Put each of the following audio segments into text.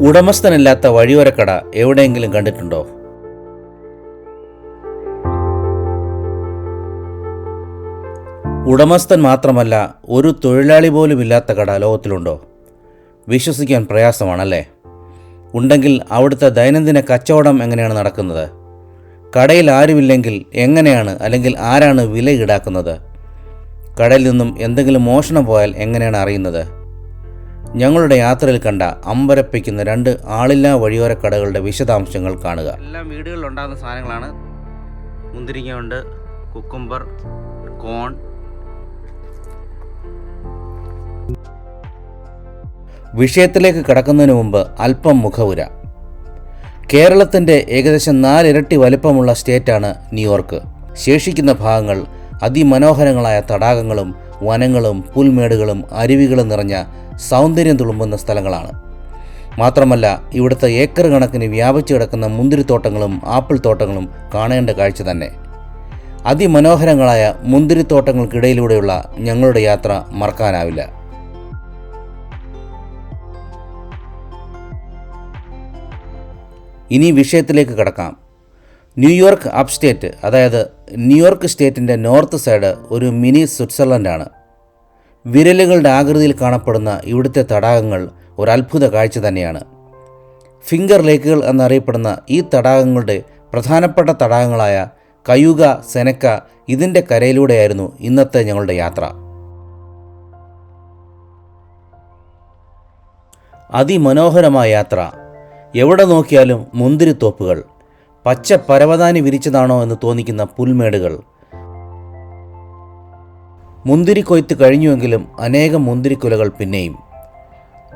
ഉടമസ്ഥനില്ലാത്ത വഴിയോരക്കട എവിടെയെങ്കിലും കണ്ടിട്ടുണ്ടോ? ഉടമസ്ഥൻ മാത്രമല്ല ഒരു തൊഴിലാളി പോലും ഇല്ലാത്ത കട ലോകത്തിലുണ്ടോ? വിശ്വസിക്കാൻ പ്രയാസമാണല്ലേ? ഉണ്ടെങ്കിൽ അവിടുത്തെ ദൈനംദിന കച്ചവടം എങ്ങനെയാണ് നടക്കുന്നത്? കടയിൽ ആരുമില്ലെങ്കിൽ എങ്ങനെയാണ് അല്ലെങ്കിൽ ആരാണ് വില ഈടാക്കുന്നത്? കടയിൽ നിന്നും എന്തെങ്കിലും മോഷണം പോയാൽ എങ്ങനെയാണ് അറിയുന്നത്? ഞങ്ങളുടെ യാത്രയിൽ കണ്ട അമ്പരപ്പിക്കുന്ന രണ്ട് ആളില്ലാ വഴിയോര കടകളുടെ വിശദാംശങ്ങൾ കാണുക. എല്ലാം വീടുകളിൽ ഉണ്ടാകുന്ന സാധനങ്ങളാണ്. മുന്തിരിങ്ങയുണ്ട് കുക്കുംബർ കോൺ. വിഷയത്തിലേക്ക് കടക്കുന്നതിന് മുമ്പ് അല്പം മുഖവുര. കേരളത്തിന്റെ ഏകദേശം നാലിരട്ടി വലിപ്പമുള്ള സ്റ്റേറ്റാണ് ന്യൂയോർക്ക്. ശേഷിക്കുന്ന ഭാഗങ്ങൾ അതിമനോഹരങ്ങളായ തടാകങ്ങളും വനങ്ങളും പുൽമേടുകളും അരുവികളും നിറഞ്ഞ സൗന്ദര്യം തുളുമ്പുന്ന സ്ഥലങ്ങളാണ്. മാത്രമല്ല ഇവിടുത്തെ ഏക്കർ കണക്കിന് വ്യാപിച്ചു കിടക്കുന്ന മുന്തിരിത്തോട്ടങ്ങളും ആപ്പിൾ തോട്ടങ്ങളും കാണേണ്ട കാഴ്ച തന്നെ. അതിമനോഹരങ്ങളായ മുന്തിരിത്തോട്ടങ്ങൾക്കിടയിലൂടെയുള്ള ഞങ്ങളുടെ യാത്ര മറക്കാനാവില്ല. ഇനി വിഷയത്തിലേക്ക് കടക്കാം. ന്യൂയോർക്ക് അപ്സ്റ്റേറ്റ് അതായത് ന്യൂയോർക്ക് സ്റ്റേറ്റിന്റെ നോർത്ത് സൈഡ് ഒരു മിനി സ്വിറ്റ്സർലൻഡാണ്. വിരലുകളുടെ ആകൃതിയിൽ കാണപ്പെടുന്ന ഇവിടുത്തെ തടാകങ്ങൾ ഒരു അത്ഭുത കാഴ്ച തന്നെയാണ്. ഫിംഗർ ലേക്കുകൾ എന്നറിയപ്പെടുന്ന ഈ തടാകങ്ങളുടെ പ്രധാനപ്പെട്ട തടാകങ്ങളായ കയുക സെനക്ക ഇതിന്റെ കരയിലൂടെയായിരുന്നു ഇന്നത്തെ ഞങ്ങളുടെ യാത്ര. അതിമനോഹരമായ യാത്ര. എവിടെ നോക്കിയാലും മുന്തിരിത്തോപ്പുകൾ. പച്ച പരവതാനി വിരിച്ചതാണോ എന്ന് തോന്നിക്കുന്ന പുൽമേടുകൾ. മുന്തിരി കൊയ്ത്ത് കഴിഞ്ഞുവെങ്കിലും അനേകം മുന്തിരിക്കുലകൾ പിന്നെയും.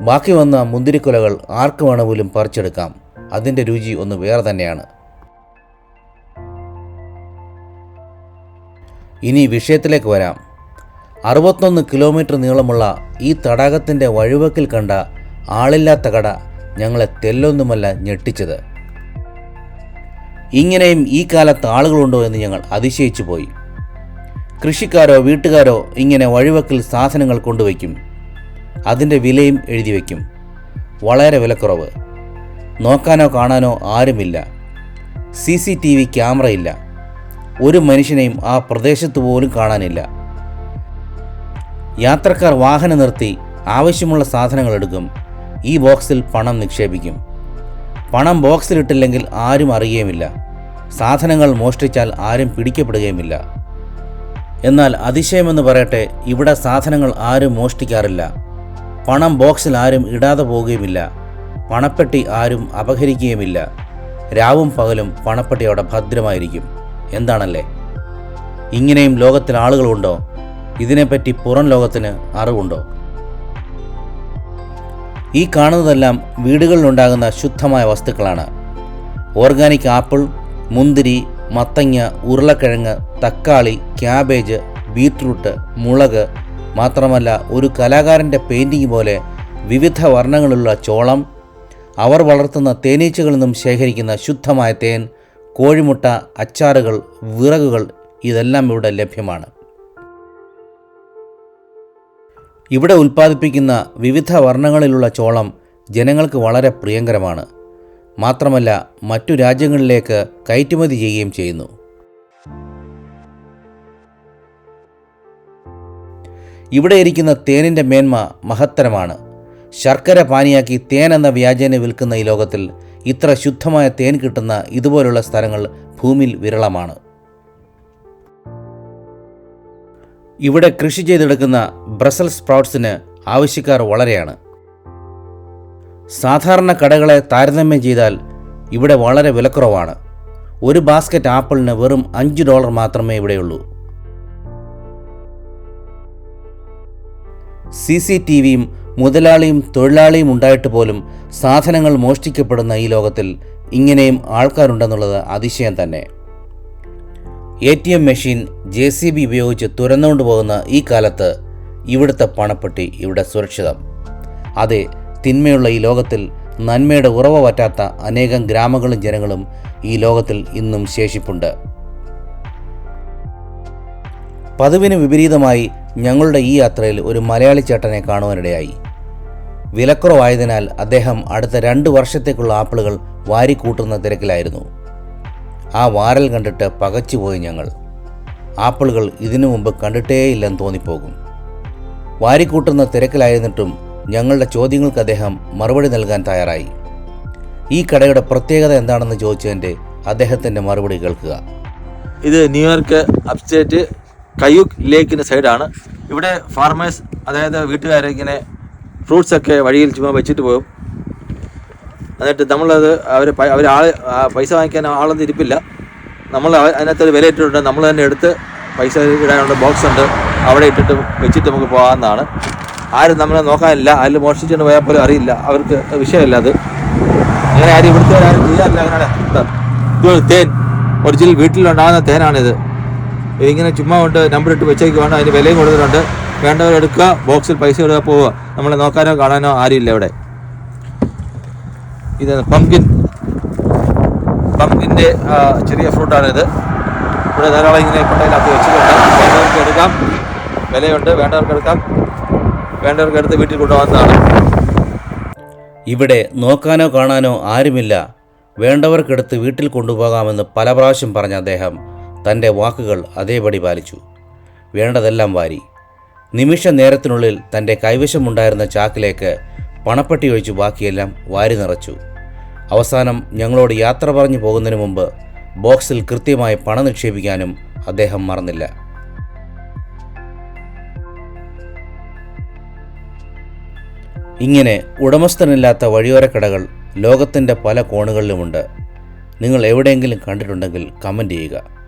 ബാക്കി വന്ന മുന്തിരിക്കുലകൾ ആർക്ക് വേണമെങ്കിലും പറിച്ചെടുക്കാം. അതിന്റെ രുചി ഒന്ന് വേറെ തന്നെയാണ്. ഇനി വിഷയത്തിലേക്ക് വരാം. അറുപത്തൊന്ന് കിലോമീറ്റർ നീളമുള്ള ഈ തടാകത്തിന്റെ വഴിവക്കിൽ കണ്ട ആളില്ലാത്ത കട ഞങ്ങളെ തെല്ലൊന്നുമല്ല ഞെട്ടിച്ചത്. ഇങ്ങനെയും ഈ കാലത്ത് ആളുകളുണ്ടോ എന്ന് ഞങ്ങൾ അതിശയിച്ചു പോയി. കൃഷിക്കാരോ വീട്ടുകാരോ ഇങ്ങനെ വഴിവക്കിൽ സാധനങ്ങൾ കൊണ്ടുവയ്ക്കും. അതിന്റെ വിലയും എഴുതി വയ്ക്കും. വളരെ വിലക്കുറവ്. നോക്കാനോ കാണാനോ ആരുമില്ല. സി സി ടി വി ക്യാമറയില്ല ഒരു മനുഷ്യനെയും ആ പ്രദേശത്ത് പോലും കാണാനില്ല. യാത്രക്കാർ വാഹനം നിർത്തി ആവശ്യമുള്ള സാധനങ്ങൾ എടുക്കും. ഈ ബോക്സിൽ പണം നിക്ഷേപിക്കും. പണം ബോക്സിലിട്ടില്ലെങ്കിൽ ആരും അറിയുകയുമില്ല. സാധനങ്ങൾ മോഷ്ടിച്ചാൽ ആരും പിടിക്കപ്പെടുകയുമില്ല. എന്നാൽ അതിശയമെന്ന് പറയട്ടെ ഇവിടെ സാധനങ്ങൾ ആരും മോഷ്ടിക്കാറില്ല. പണം ബോക്സിൽ ആരും ഇടാതെ പോവുകയുമില്ല. പണപ്പെട്ടി ആരും അപഹരിക്കുകയുമില്ല. രാവും പകലും പണപ്പെട്ടി അവിടെ ഭദ്രമായിരിക്കും. എന്താണല്ലേ? ഇങ്ങനെയും ലോകത്തിൽ ആളുകളുണ്ടോ? ഇതിനെപ്പറ്റി പുറം ലോകത്തിന് അറിവുണ്ടോ? ഈ കാണുന്നതെല്ലാം വീടുകളിലുണ്ടാകുന്ന ശുദ്ധമായ വസ്തുക്കളാണ്. ഓർഗാനിക് ആപ്പിൾ മുന്തിരി മത്തങ്ങ ഉരുളക്കിഴങ്ങ് തക്കാളി ക്യാബേജ് ബീറ്റ്റൂട്ട് മുളക് മാത്രമല്ല ഒരു കലാകാരന്റെ പെയിന്റിങ് പോലെ വിവിധ വർണങ്ങളുള്ള ചോളം അവർ വളർത്തുന്ന തേനീച്ചകളിൽ നിന്നും ശേഖരിക്കുന്ന ശുദ്ധമായ തേൻ കോഴിമുട്ട അച്ചാറുകൾ വിറകുകൾ ഇതെല്ലാം ഇവിടെ ലഭ്യമാണ്. ഇവിടെ ഉൽപ്പാദിപ്പിക്കുന്ന വിവിധ വർണങ്ങളിലുള്ള ചോളം ജനങ്ങൾക്ക് വളരെ പ്രിയങ്കരമാണ്. മാത്രമല്ല മറ്റു രാജ്യങ്ങളിലേക്ക് കയറ്റുമതി ചെയ്യുകയും ചെയ്യുന്നു. ഇവിടെ ഇരിക്കുന്ന തേനിന്റെ മേന്മ മഹത്തരമാണ്. ശർക്കര പാനിയാക്കി തേൻ എന്ന വ്യാജേന വിൽക്കുന്ന ഈ ലോകത്തിൽ ഇത്ര ശുദ്ധമായ തേൻ കിട്ടുന്ന ഇതുപോലുള്ള സ്ഥലങ്ങൾ ഭൂമിയിൽ വിരളമാണ്. ഇവിടെ കൃഷി ചെയ്തെടുക്കുന്ന ബ്രസൽ സ്പ്രൗട്ട്സിന് ആവശ്യക്കാർ വളരെയാണ്. സാധാരണ കടകളെ താരതമ്യം ചെയ്താൽ ഇവിടെ വളരെ വിലക്കുറവാണ്. ഒരു ബാസ്ക്കറ്റ് ആപ്പിളിന് വെറും അഞ്ച് ഡോളർ മാത്രമേ ഇവിടെയുള്ളൂ. സി സി ടി വിയും മുതലാളിയും തൊഴിലാളിയും ഉണ്ടായിട്ട് പോലും സാധനങ്ങൾ മോഷ്ടിക്കപ്പെടുന്ന ഈ ലോകത്തിൽ ഇങ്ങനെയും ആൾക്കാരുണ്ടെന്നുള്ളത് അതിശയം തന്നെ. A T M machine J C B ഉപയോഗിച്ച് തുരന്നുകൊണ്ട് പോകുന്ന ഈ കാലത്ത് ഇവിടുത്തെ പണപ്പെട്ടി ഇവിടെ സുരക്ഷിതം. അതെ തിന്മയുള്ള ഈ ലോകത്തിൽ നന്മയുടെ ഉറവ പറ്റാത്ത അനേകം ഗ്രാമങ്ങളും ജനങ്ങളും ഈ ലോകത്തിൽ ഇന്നും ശേഷിപ്പുണ്ട്. പതിവിന് വിപരീതമായി ഞങ്ങളുടെ ഈ യാത്രയിൽ ഒരു മലയാളി ചേട്ടനെ കാണുവാനിടയായി. വിലക്കുറവായതിനാൽ അദ്ദേഹം അടുത്ത രണ്ട് വർഷത്തേക്കുള്ള ആപ്പിളുകൾ വാരിക്കൂട്ടുന്ന തിരക്കിലായിരുന്നു. ആ വാരൽ കണ്ടിട്ട് പകച്ചുപോയി ഞങ്ങൾ. ആപ്പിളുകൾ ഇതിനു മുമ്പ് കണ്ടിട്ടേയില്ലെന്ന് തോന്നിപ്പോകും. വാരിക്കൂട്ടുന്ന തിരക്കിലായിരുന്നിട്ടും ഞങ്ങളുടെ ചോദ്യങ്ങൾക്ക് അദ്ദേഹം മറുപടി നൽകാൻ തയ്യാറായി. ഈ കടയുടെ പ്രത്യേകത എന്താണെന്ന് ചോദിച്ചതിന്റെ അദ്ദേഹത്തിന്റെ മറുപടി കേൾക്കുക. ഇത് ന്യൂയോർക്ക് അപ്സ്റ്റേറ്റ് കയ്യൂക്ക് ലേക്കിന്റെ സൈഡാണ്. ഇവിടെ ഫാർമേഴ്സ് അതായത് വീട്ടുകാരെ ഇങ്ങനെ ഫ്രൂട്ട്സ് ഒക്കെ വഴിയിൽ ചുമ്മാ വെച്ചിട്ട് പോകും എന്നിട്ട് നമ്മളത് അവർ അവർ ആൾ പൈസ വാങ്ങിക്കാൻ ആളൊന്നും ഇരിപ്പില്ല. നമ്മൾ അതിനകത്ത് ഒരു വില ഇട്ടിട്ടുണ്ട്. നമ്മൾ തന്നെ എടുത്ത് പൈസ ഇടാനുള്ള ബോക്സ് ഉണ്ട്. അവിടെ ഇട്ടിട്ട് വെച്ചിട്ട് നമുക്ക് പോകാമെന്നാണ് ആരും നമ്മളെ നോക്കാനില്ല. അതിൽ മോഷ്ടിച്ചുകൊണ്ട് പോയാൽ പോലും അറിയില്ല. അവർക്ക് വിഷയമില്ല അത്. അങ്ങനെ ആരും ഇവിടുത്തെ ആരും ചെയ്യാറില്ല അങ്ങനെ. തേൻ. ഒറിജിനൽ വീട്ടിലുണ്ടാകുന്ന തേനാണിത്. ഇതിങ്ങനെ ചുമ്മാ കൊണ്ട് നമ്പർ ഇട്ട് വെച്ചേക്ക് വേണം അതിന് വിലയും കൊടുത്തിട്ടുണ്ട്. വേണ്ടവരെടുക്കുക ബോക്സിൽ പൈസ ഇടുക പോവുക. നമ്മളെ നോക്കാനോ കാണാനോ ആരും ഇല്ല ഇവിടെ. ഇത് പംകിൻ പംകിന്റെ ചെറിയ ഫ്രൂട്ടാണിത് ഇവിടെ ധാരാളം ഇങ്ങനെ കൊട്ടയിലാക്കി വെച്ചിട്ടുണ്ട്. വേണ്ടവർക്ക് എടുക്കാം. വിലയുണ്ട്. വേണ്ടവർക്ക് എടുക്കാം. വേണ്ടവർക്ക് എടുത്ത് വീട്ടിൽ കൊണ്ടുപോകുന്നതാണ് ഇവിടെ നോക്കാനോ കാണാനോ ആരുമില്ല. വേണ്ടവർക്കെടുത്ത് വീട്ടിൽ കൊണ്ടുപോകാമെന്ന് പല പ്രാവശ്യം പറഞ്ഞ അദ്ദേഹം തന്റെ വാക്കുകൾ അതേപടി പാലിച്ചു. വേണ്ടതെല്ലാം വാരി. നിമിഷ നേരത്തിനുള്ളിൽ തന്റെ കൈവശമുണ്ടായിരുന്ന ചാക്കിലേക്ക് പണപ്പെട്ടി ഒഴിച്ചു ബാക്കിയെല്ലാം വാരി നിറച്ചു. അവസാനം ഞങ്ങളോട് യാത്ര പറഞ്ഞു പോകുന്നതിന് മുമ്പ് ബോക്സിൽ കൃത്യമായി പണം നിക്ഷേപിക്കാനും അദ്ദേഹം മറന്നില്ല. ഇങ്ങനെ ഉടമസ്ഥനില്ലാത്ത വഴിയോരക്കടകൾ ലോകത്തിന്റെ പല കോണുകളിലുമുണ്ട്. നിങ്ങൾ എവിടെയെങ്കിലും കണ്ടിട്ടുണ്ടെങ്കിൽ കമന്റ് ചെയ്യുക.